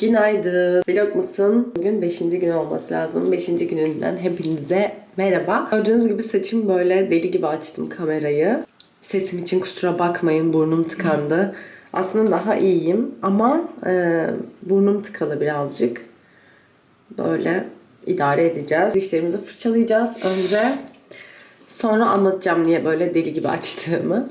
Günaydın. Vlog? Bugün 5. gün olması lazım. 5. gününden hepinize merhaba. Gördüğünüz gibi saçım böyle deli gibi açtım kamerayı. Sesim için kusura bakmayın burnum tıkandı. Aslında daha iyiyim ama e, burnum tıkalı birazcık. Böyle idare edeceğiz. Dişlerimizi fırçalayacağız önce. Sonra anlatacağım niye böyle deli gibi açtığımı.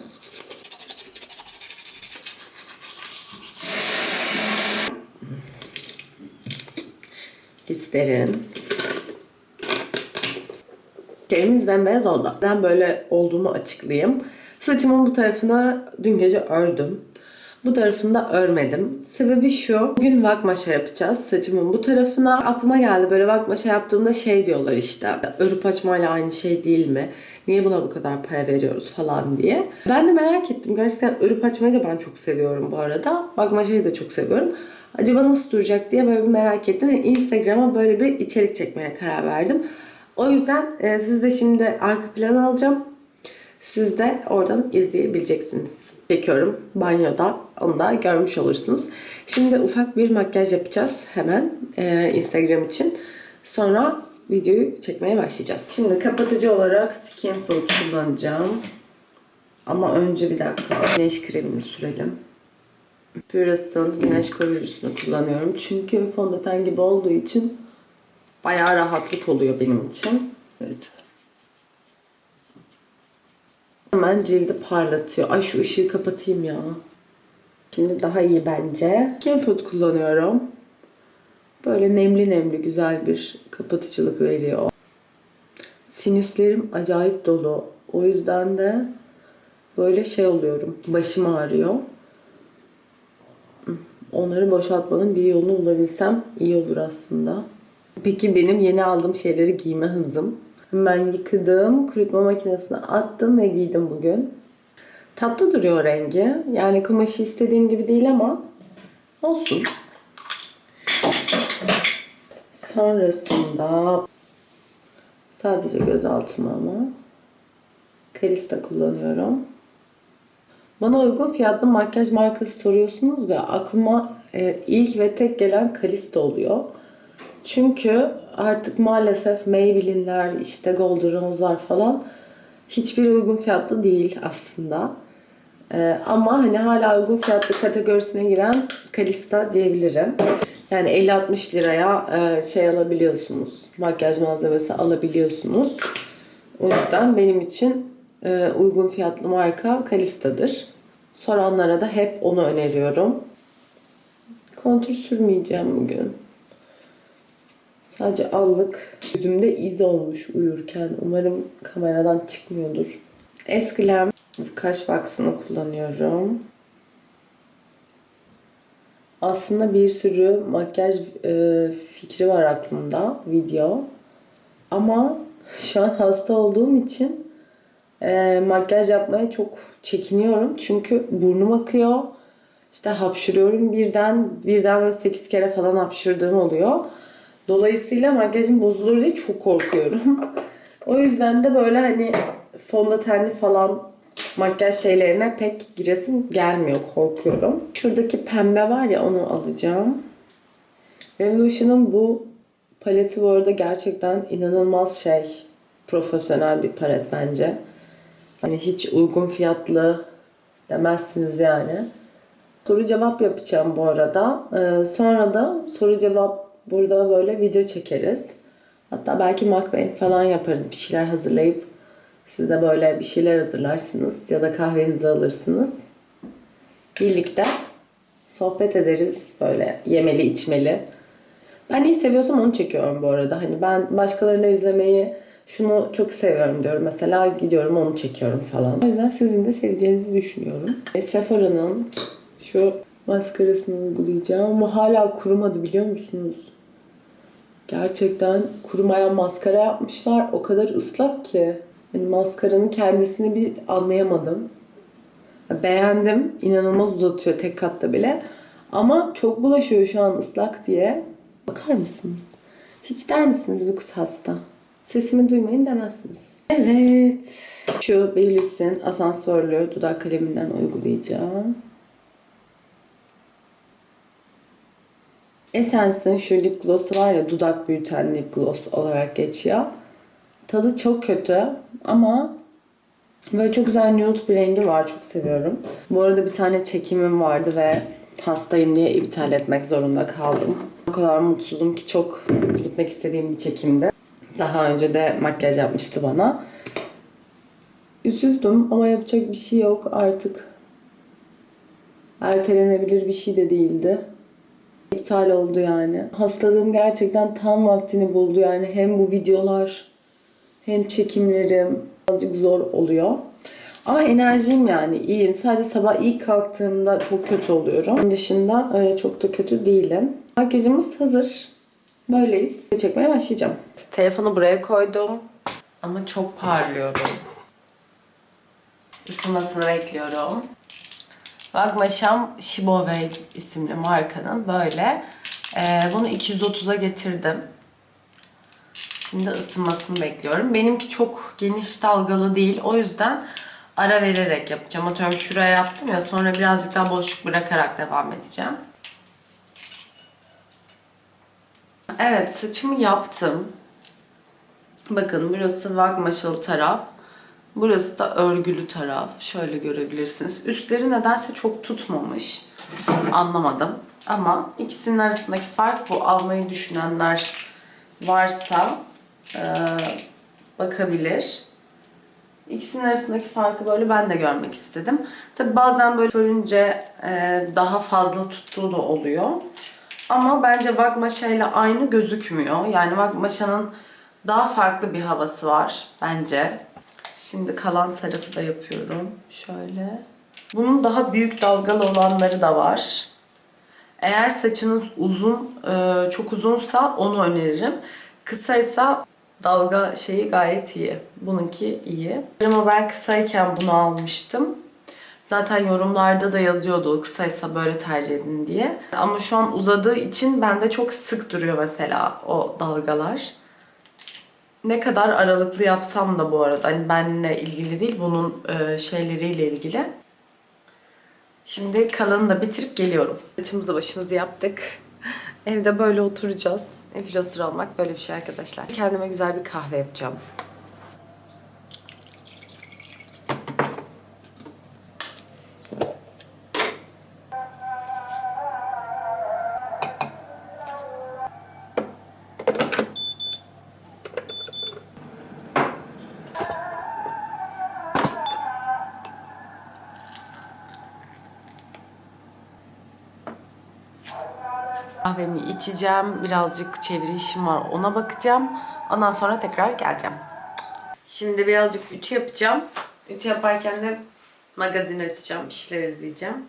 Listerin. Dişlerimiz bembeyaz oldu. Ben böyle olduğumu açıklayayım. Saçımın bu tarafını dün gece ördüm. Bu tarafını da örmedim. Sebebi şu. Bugün vakmaşa yapacağız saçımın bu tarafına. Aklıma geldi böyle vakmaşa yaptığımda şey diyorlar işte. Örüp açmayla aynı şey değil mi? Niye buna bu kadar para veriyoruz falan diye. Ben de merak ettim. Gerçekten örüp açmayı da ben çok seviyorum bu arada. Vakmaşayı da çok seviyorum. Acaba nasıl duracak diye böyle bir merak ettim ve Instagram'a böyle bir içerik çekmeye karar verdim. O yüzden e, siz de şimdi arka plan alacağım. Siz de oradan izleyebileceksiniz. Çekiyorum banyoda. Onu da görmüş olursunuz. Şimdi ufak bir makyaj yapacağız hemen e, Instagram için. Sonra videoyu çekmeye başlayacağız. Şimdi kapatıcı olarak Skin Food kullanacağım. Ama önce bir dakika güneş kremini sürelim. Purist'ın güneş koruyucusunu kullanıyorum. Çünkü fondöten gibi olduğu için bayağı rahatlık oluyor benim için. Evet. Hemen cildi parlatıyor. Ay şu ışığı kapatayım ya. Şimdi daha iyi bence. Skin Food kullanıyorum. Böyle nemli nemli güzel bir kapatıcılık veriyor. Sinüslerim acayip dolu. O yüzden de böyle şey oluyorum. Başım ağrıyor. Onları boşaltmanın bir yolunu bulabilsem iyi olur aslında. Peki benim yeni aldığım şeyleri giyme hızım. Hemen yıkadım, kurutma makinesine attım ve giydim bugün. Tatlı duruyor rengi. Yani kumaşı istediğim gibi değil ama olsun. Sonrasında sadece gözaltıma ama Kalista kullanıyorum. Bana uygun fiyatlı makyaj markası soruyorsunuz ya aklıma e, ilk ve tek gelen Kalista oluyor. Çünkü artık maalesef Maybelline'ler, işte Golden Rose'lar falan hiçbir uygun fiyatlı değil aslında. Ee, ama hani hala uygun fiyatlı kategorisine giren Kalista diyebilirim. Yani 50-60 liraya e, şey alabiliyorsunuz. Makyaj malzemesi alabiliyorsunuz. O yüzden benim için e, uygun fiyatlı marka Kalista'dır. Soranlara da hep onu öneriyorum. Kontür sürmeyeceğim bugün. Sadece allık. Yüzümde iz olmuş uyurken. Umarım kameradan çıkmıyordur. Eskilem kaş wax'ını kullanıyorum. Aslında bir sürü makyaj e, fikri var aklımda. Video. Ama şu an hasta olduğum için e, makyaj yapmaya çok çekiniyorum. Çünkü burnum akıyor. İşte hapşırıyorum birden. Birden böyle 8 kere falan hapşırdığım oluyor. Dolayısıyla makyajım bozulur diye çok korkuyorum. o yüzden de böyle hani fondötenli falan makyaj şeylerine pek giresim gelmiyor. Korkuyorum. Şuradaki pembe var ya onu alacağım. Revolution'un bu paleti bu arada gerçekten inanılmaz şey. Profesyonel bir palet bence. Hani hiç uygun fiyatlı demezsiniz yani. Soru cevap yapacağım bu arada. Ee, sonra da soru cevap burada böyle video çekeriz. Hatta belki mukbang falan yaparız. Bir şeyler hazırlayıp siz de böyle bir şeyler hazırlarsınız ya da kahvenizi alırsınız. Birlikte sohbet ederiz böyle yemeli içmeli. Ben neyi seviyorsam onu çekiyorum bu arada. Hani ben başkalarını izlemeyi şunu çok seviyorum diyorum. Mesela gidiyorum onu çekiyorum falan. O yüzden sizin de seveceğinizi düşünüyorum. E, Sephora'nın şu maskarasını uygulayacağım ama hala kurumadı biliyor musunuz? Gerçekten kurumayan maskara yapmışlar. O kadar ıslak ki. Yani maskaranın kendisini bir anlayamadım. Beğendim. İnanılmaz uzatıyor tek katta bile. Ama çok bulaşıyor şu an ıslak diye. Bakar mısınız? Hiç der misiniz bu kız hasta? Sesimi duymayın demezsiniz. Evet. Şu Baileys'in asansörlü dudak kaleminden uygulayacağım. Essence'ın şu lip gloss'u var ya dudak büyüten lip gloss olarak geçiyor. Tadı çok kötü ama böyle çok güzel nude bir rengi var. Çok seviyorum. Bu arada bir tane çekimim vardı ve hastayım diye iptal etmek zorunda kaldım. O kadar mutsuzum ki çok gitmek istediğim bir çekimdi. Daha önce de makyaj yapmıştı bana. Üzüldüm ama yapacak bir şey yok artık. Ertelenebilir bir şey de değildi. İptal oldu yani. Hastalığım gerçekten tam vaktini buldu yani. Hem bu videolar hem çekimlerim birazcık zor oluyor. Ama enerjim yani iyiyim. Sadece sabah ilk kalktığımda çok kötü oluyorum. Onun dışında öyle çok da kötü değilim. Makyajımız hazır. Böyleyiz. Çekmeye başlayacağım. Telefonu buraya koydum. Ama çok parlıyorum. Isınmasını bekliyorum. Bagmaşam Shibowave isimli markanın böyle. Ee, bunu 230'a getirdim. Şimdi ısınmasını bekliyorum. Benimki çok geniş dalgalı değil. O yüzden ara vererek yapacağım. Atıyorum şuraya yaptım ya sonra birazcık daha boşluk bırakarak devam edeceğim. Evet saçımı yaptım. Bakın burası vagmaşalı taraf. Burası da örgülü taraf. Şöyle görebilirsiniz. Üstleri nedense çok tutmamış. Anlamadım. Ama ikisinin arasındaki fark bu. Almayı düşünenler varsa e, bakabilir. İkisinin arasındaki farkı böyle ben de görmek istedim. Tabi bazen böyle görünce e, daha fazla tuttuğu da oluyor. Ama bence Vagmaşa ile aynı gözükmüyor. Yani Vagmaşa'nın daha farklı bir havası var bence. Şimdi kalan tarafı da yapıyorum. Şöyle. Bunun daha büyük dalgalı olanları da var. Eğer saçınız uzun, e, çok uzunsa onu öneririm. Kısaysa dalga şeyi gayet iyi. Bununki iyi. Ama ben kısayken bunu almıştım. Zaten yorumlarda da yazıyordu kısaysa böyle tercih edin diye. Ama şu an uzadığı için bende çok sık duruyor mesela o dalgalar. Ne kadar aralıklı yapsam da bu arada hani benimle ilgili değil bunun e, şeyleriyle ilgili. Şimdi kalanını da bitirip geliyorum. Saçımızı başımızı yaptık. Evde böyle oturacağız. Influencer olmak böyle bir şey arkadaşlar. Kendime güzel bir kahve yapacağım. Kahvemi içeceğim. Birazcık çeviri işim var. Ona bakacağım. Ondan sonra tekrar geleceğim. Şimdi birazcık ütü yapacağım. Ütü yaparken de magazin açacağım. Bir şeyler izleyeceğim.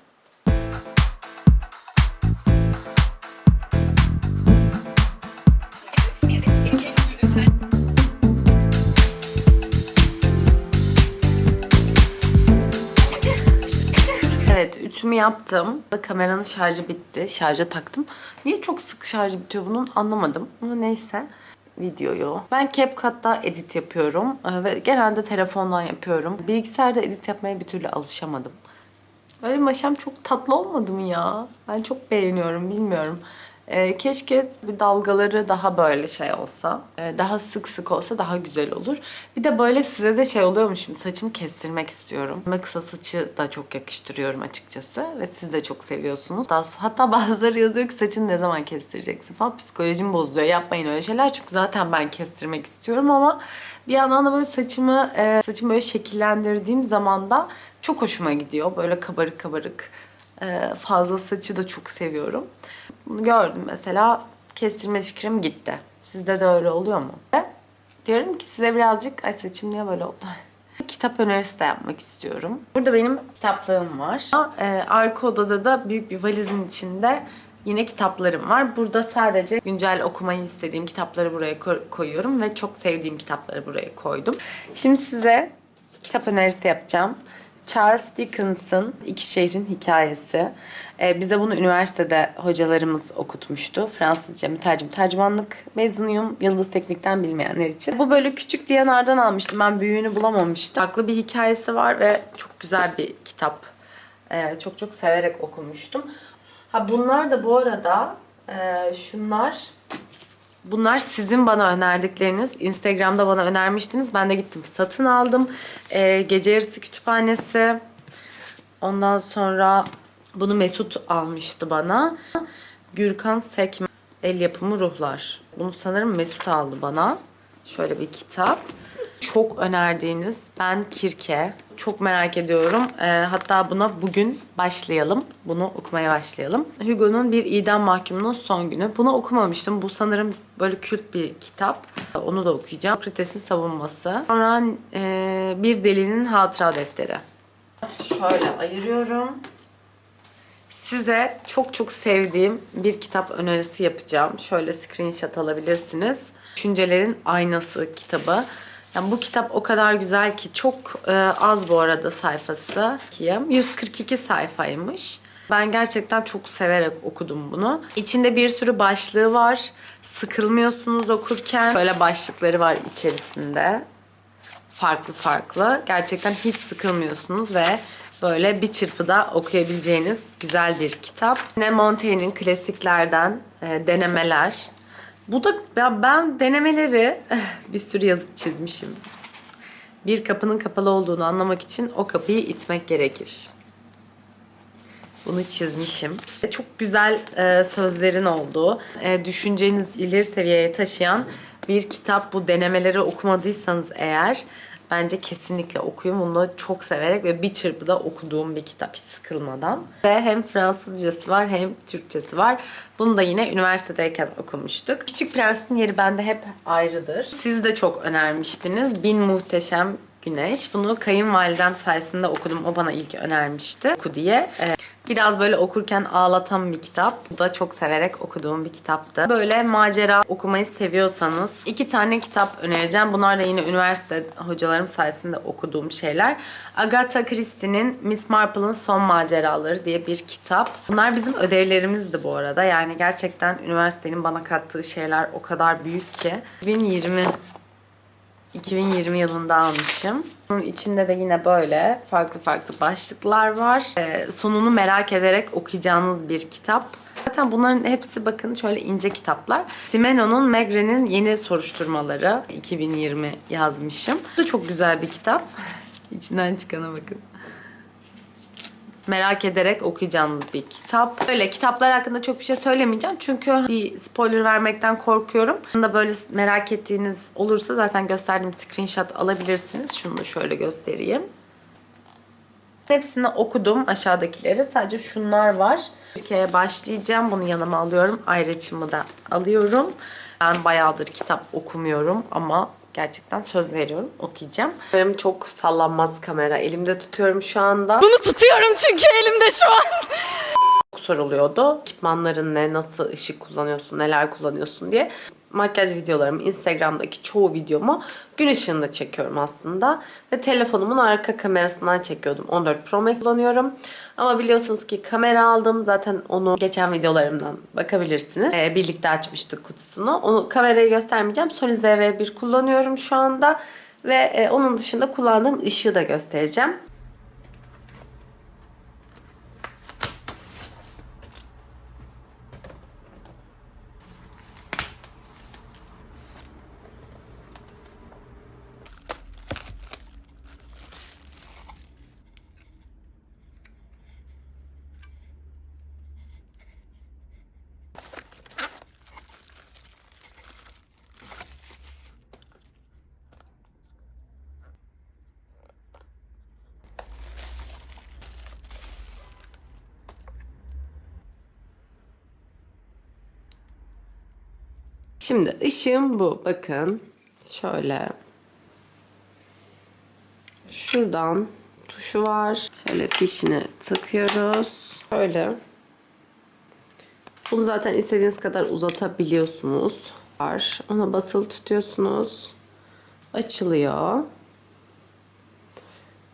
Ütümü yaptım. Kameranın şarjı bitti. Şarja taktım. Niye çok sık şarjı bitiyor bunun anlamadım. Ama neyse videoyu. Ben CapCut'ta edit yapıyorum Ee, ve genelde telefondan yapıyorum. Bilgisayarda edit yapmaya bir türlü alışamadım. Böyle maşam çok tatlı olmadı mı ya? Ben çok beğeniyorum bilmiyorum. Ee, keşke bir dalgaları daha böyle şey olsa, e, daha sık sık olsa daha güzel olur. Bir de böyle size de şey oluyormuş şimdi saçımı kestirmek istiyorum. Ama kısa saçı da çok yakıştırıyorum açıkçası ve siz de çok seviyorsunuz. Hatta bazıları yazıyor ki saçını ne zaman kestireceksin falan psikolojimi bozuyor. Yapmayın öyle şeyler çünkü zaten ben kestirmek istiyorum ama bir yandan da böyle saçımı e, saçımı böyle şekillendirdiğim zaman da çok hoşuma gidiyor. Böyle kabarık kabarık e, fazla saçı da çok seviyorum. Bunu gördüm mesela kestirme fikrim gitti. Sizde de öyle oluyor mu? Ve diyorum ki size birazcık ay saçım niye böyle oldu? Kitap önerisi de yapmak istiyorum. Burada benim kitaplarım var. E, arka odada da büyük bir valizin içinde yine kitaplarım var. Burada sadece güncel okumayı istediğim kitapları buraya ko- koyuyorum ve çok sevdiğim kitapları buraya koydum. Şimdi size kitap önerisi yapacağım. Charles Dickens'ın İki Şehrin Hikayesi. Ee, bize bunu üniversitede hocalarımız okutmuştu. Fransızca mütercim tercümanlık mezunuyum. Yıldız Teknik'ten bilmeyenler için. Bu böyle küçük DNR'dan almıştım. Ben büyüğünü bulamamıştım. Farklı bir hikayesi var ve çok güzel bir kitap. Ee, çok çok severek okumuştum. Ha bunlar da bu arada Ee, şunlar Bunlar sizin bana önerdikleriniz. Instagram'da bana önermiştiniz. Ben de gittim satın aldım. Ee, gece yarısı kütüphanesi. Ondan sonra bunu Mesut almıştı bana. Gürkan Sekme El Yapımı Ruhlar. Bunu sanırım Mesut aldı bana. Şöyle bir kitap. Çok önerdiğiniz Ben Kirke. Çok merak ediyorum. Ee, hatta buna bugün başlayalım. Bunu okumaya başlayalım. Hugo'nun bir idam mahkumunun son günü. Bunu okumamıştım. Bu sanırım böyle kült bir kitap. Onu da okuyacağım. Sokrates'in savunması. Sonra e, bir delinin hatıra defteri. Şöyle ayırıyorum. Size çok çok sevdiğim bir kitap önerisi yapacağım. Şöyle screenshot alabilirsiniz. Düşüncelerin Aynası kitabı. Yani bu kitap o kadar güzel ki çok e, az bu arada sayfası. 142 sayfaymış. Ben gerçekten çok severek okudum bunu. İçinde bir sürü başlığı var. Sıkılmıyorsunuz okurken. Böyle başlıkları var içerisinde farklı farklı. Gerçekten hiç sıkılmıyorsunuz ve böyle bir çırpıda okuyabileceğiniz güzel bir kitap. Yine Montaigne'in klasiklerden e, denemeler. Bu da ben, ben denemeleri bir sürü yazıp çizmişim. Bir kapının kapalı olduğunu anlamak için o kapıyı itmek gerekir. Bunu çizmişim. Çok güzel e, sözlerin olduğu, e, düşünceniz ileri seviyeye taşıyan bir kitap. Bu denemeleri okumadıysanız eğer bence kesinlikle okuyun. Bunu çok severek ve bir çırpıda okuduğum bir kitap hiç sıkılmadan. Ve hem Fransızcası var hem Türkçesi var. Bunu da yine üniversitedeyken okumuştuk. Küçük Prens'in yeri bende hep ayrıdır. Siz de çok önermiştiniz. Bin Muhteşem Güneş. Bunu kayınvalidem sayesinde okudum. O bana ilk önermişti. Oku diye. Ee, Biraz böyle okurken ağlatan bir kitap. Bu da çok severek okuduğum bir kitaptı. Böyle macera okumayı seviyorsanız iki tane kitap önereceğim. Bunlar da yine üniversite hocalarım sayesinde okuduğum şeyler. Agatha Christie'nin Miss Marple'ın Son Maceraları diye bir kitap. Bunlar bizim ödevlerimizdi bu arada. Yani gerçekten üniversitenin bana kattığı şeyler o kadar büyük ki. 2020 2020 yılında almışım. Bunun içinde de yine böyle farklı farklı başlıklar var. Ee, sonunu merak ederek okuyacağınız bir kitap. Zaten bunların hepsi bakın şöyle ince kitaplar. Simeno'nun Megre'nin yeni soruşturmaları 2020 yazmışım. Bu da çok güzel bir kitap. İçinden çıkana bakın merak ederek okuyacağınız bir kitap. Böyle kitaplar hakkında çok bir şey söylemeyeceğim. Çünkü bir spoiler vermekten korkuyorum. Da böyle merak ettiğiniz olursa zaten gösterdiğim screenshot alabilirsiniz. Şunu da şöyle göstereyim. Hepsini okudum aşağıdakileri. Sadece şunlar var. Türkiye'ye başlayacağım. Bunu yanıma alıyorum. Ayraçımı da alıyorum. Ben bayağıdır kitap okumuyorum ama gerçekten söz veriyorum okuyacağım. Benim çok sallanmaz kamera. Elimde tutuyorum şu anda. Bunu tutuyorum çünkü elimde şu an. Soruluyordu. Ekipmanların ne, nasıl ışık kullanıyorsun, neler kullanıyorsun diye. Makyaj videolarımı, Instagram'daki çoğu videomu gün ışığında çekiyorum aslında. Ve telefonumun arka kamerasından çekiyordum. 14 Pro Max kullanıyorum. Ama biliyorsunuz ki kamera aldım. Zaten onu geçen videolarımdan bakabilirsiniz. Ee, birlikte açmıştık kutusunu. Onu kamerayı göstermeyeceğim. Sony ZV-1 kullanıyorum şu anda. Ve e, onun dışında kullandığım ışığı da göstereceğim. Şimdi ışığım bu. Bakın. Şöyle. Şuradan tuşu var. Şöyle fişini takıyoruz. Şöyle. Bunu zaten istediğiniz kadar uzatabiliyorsunuz. Var. Ona basılı tutuyorsunuz. Açılıyor.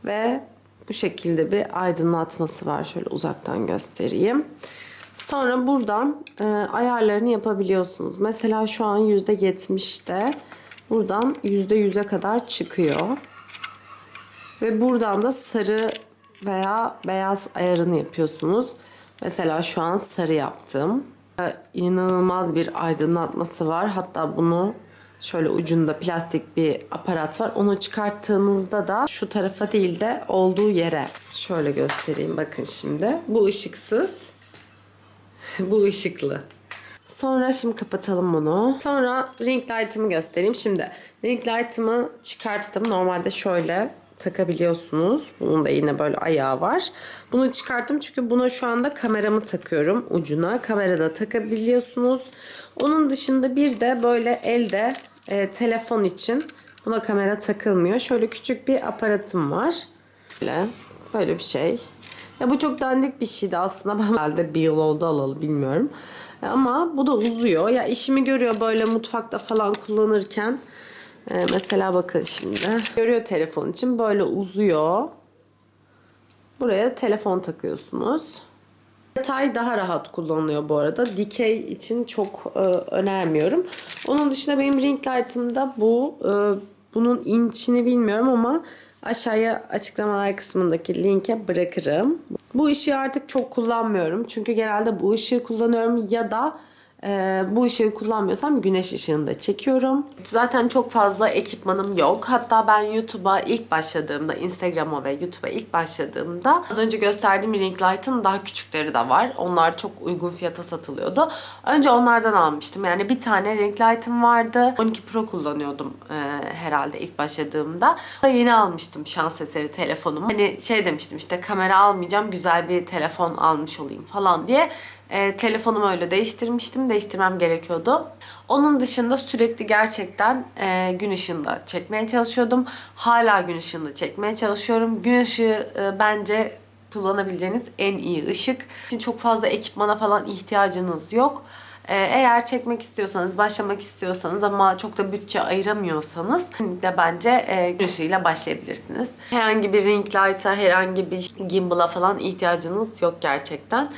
Ve bu şekilde bir aydınlatması var. Şöyle uzaktan göstereyim. Sonra buradan e, ayarlarını yapabiliyorsunuz. Mesela şu an %70'te. Buradan %100'e kadar çıkıyor. Ve buradan da sarı veya beyaz ayarını yapıyorsunuz. Mesela şu an sarı yaptım. Ee, İnanılmaz bir aydınlatması var. Hatta bunu şöyle ucunda plastik bir aparat var. Onu çıkarttığınızda da şu tarafa değil de olduğu yere şöyle göstereyim bakın şimdi. Bu ışıksız. Bu ışıklı. Sonra şimdi kapatalım bunu. Sonra ring light'ımı göstereyim. Şimdi ring light'ımı çıkarttım. Normalde şöyle takabiliyorsunuz. Bunun da yine böyle ayağı var. Bunu çıkarttım çünkü buna şu anda kameramı takıyorum ucuna. Kamerada takabiliyorsunuz. Onun dışında bir de böyle elde e, telefon için buna kamera takılmıyor. Şöyle küçük bir aparatım var. Böyle, böyle bir şey. Ya bu çok dandik bir şeydi aslında. Ben herhalde bir yıl oldu alalı bilmiyorum. Ama bu da uzuyor. Ya işimi görüyor böyle mutfakta falan kullanırken. Ee, mesela bakın şimdi. Görüyor telefon için böyle uzuyor. Buraya telefon takıyorsunuz. Yatay daha rahat kullanılıyor bu arada. Dikey için çok e, önermiyorum. Onun dışında benim ring light'ımda bu. E, bunun inçini bilmiyorum ama aşağıya açıklamalar kısmındaki linke bırakırım. Bu ışığı artık çok kullanmıyorum. Çünkü genelde bu ışığı kullanıyorum ya da ee, bu ışığı kullanmıyorsam güneş ışığını da çekiyorum. Zaten çok fazla ekipmanım yok. Hatta ben YouTube'a ilk başladığımda, Instagram'a ve YouTube'a ilk başladığımda az önce gösterdiğim ring light'ın daha küçükleri de var. Onlar çok uygun fiyata satılıyordu. Önce onlardan almıştım. Yani bir tane ring light'ım vardı. 12 Pro kullanıyordum e, herhalde ilk başladığımda. Yeni almıştım şans eseri telefonumu. Hani şey demiştim işte kamera almayacağım güzel bir telefon almış olayım falan diye. E, telefonumu öyle değiştirmiştim. Değiştirmem gerekiyordu. Onun dışında sürekli gerçekten e, gün ışığında çekmeye çalışıyordum. Hala gün ışığında çekmeye çalışıyorum. Gün ışığı e, bence kullanabileceğiniz en iyi ışık. Için çok fazla ekipmana falan ihtiyacınız yok. E, Eğer çekmek istiyorsanız, başlamak istiyorsanız ama çok da bütçe ayıramıyorsanız de bence e, gün ışığıyla başlayabilirsiniz. Herhangi bir ring light'a, herhangi bir gimbal'a falan ihtiyacınız yok gerçekten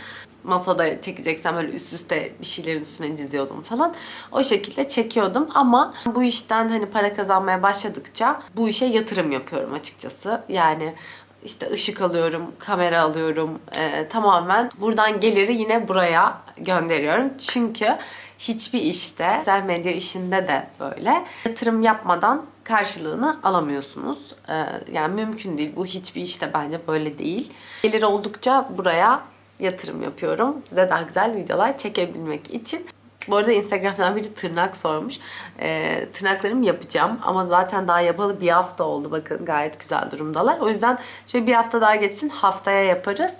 masada çekeceksem öyle üst üste bir şeylerin üstüne diziyordum falan. O şekilde çekiyordum ama bu işten hani para kazanmaya başladıkça bu işe yatırım yapıyorum açıkçası. Yani işte ışık alıyorum, kamera alıyorum. Ee, tamamen buradan geliri yine buraya gönderiyorum. Çünkü hiçbir işte, sosyal medya işinde de böyle yatırım yapmadan karşılığını alamıyorsunuz. Ee, yani mümkün değil. Bu hiçbir işte bence böyle değil. Gelir oldukça buraya yatırım yapıyorum. Size daha güzel videolar çekebilmek için. Bu arada Instagram'dan biri tırnak sormuş. Ee, tırnaklarımı yapacağım ama zaten daha yapalı bir hafta oldu. Bakın gayet güzel durumdalar. O yüzden şöyle bir hafta daha geçsin haftaya yaparız.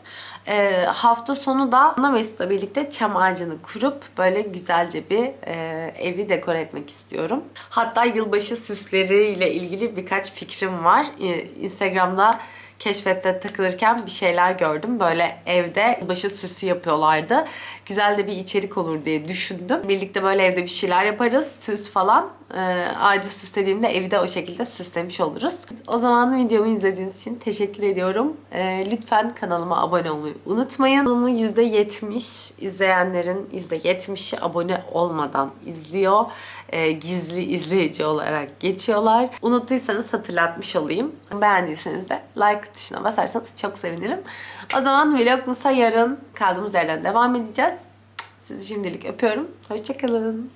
Ee, hafta sonu da Ana Mesut'la birlikte çam ağacını kurup böyle güzelce bir e, evi dekore etmek istiyorum. Hatta yılbaşı süsleriyle ilgili birkaç fikrim var. Ee, Instagram'da keşfette takılırken bir şeyler gördüm. Böyle evde başı süsü yapıyorlardı. Güzel de bir içerik olur diye düşündüm. Birlikte böyle evde bir şeyler yaparız. Süs falan. Ee, ağacı süslediğimde evi de o şekilde süslemiş oluruz. O zaman videomu izlediğiniz için teşekkür ediyorum. Ee, lütfen kanalıma abone olmayı unutmayın. Kanalımı %70 izleyenlerin %70'i abone olmadan izliyor. Ee, gizli izleyici olarak geçiyorlar. Unuttuysanız hatırlatmış olayım. Beğendiyseniz de like tuşuna basarsanız çok sevinirim. O zaman Vlogmus'a yarın kaldığımız yerden devam edeceğiz. Sizi şimdilik öpüyorum. Hoşçakalın.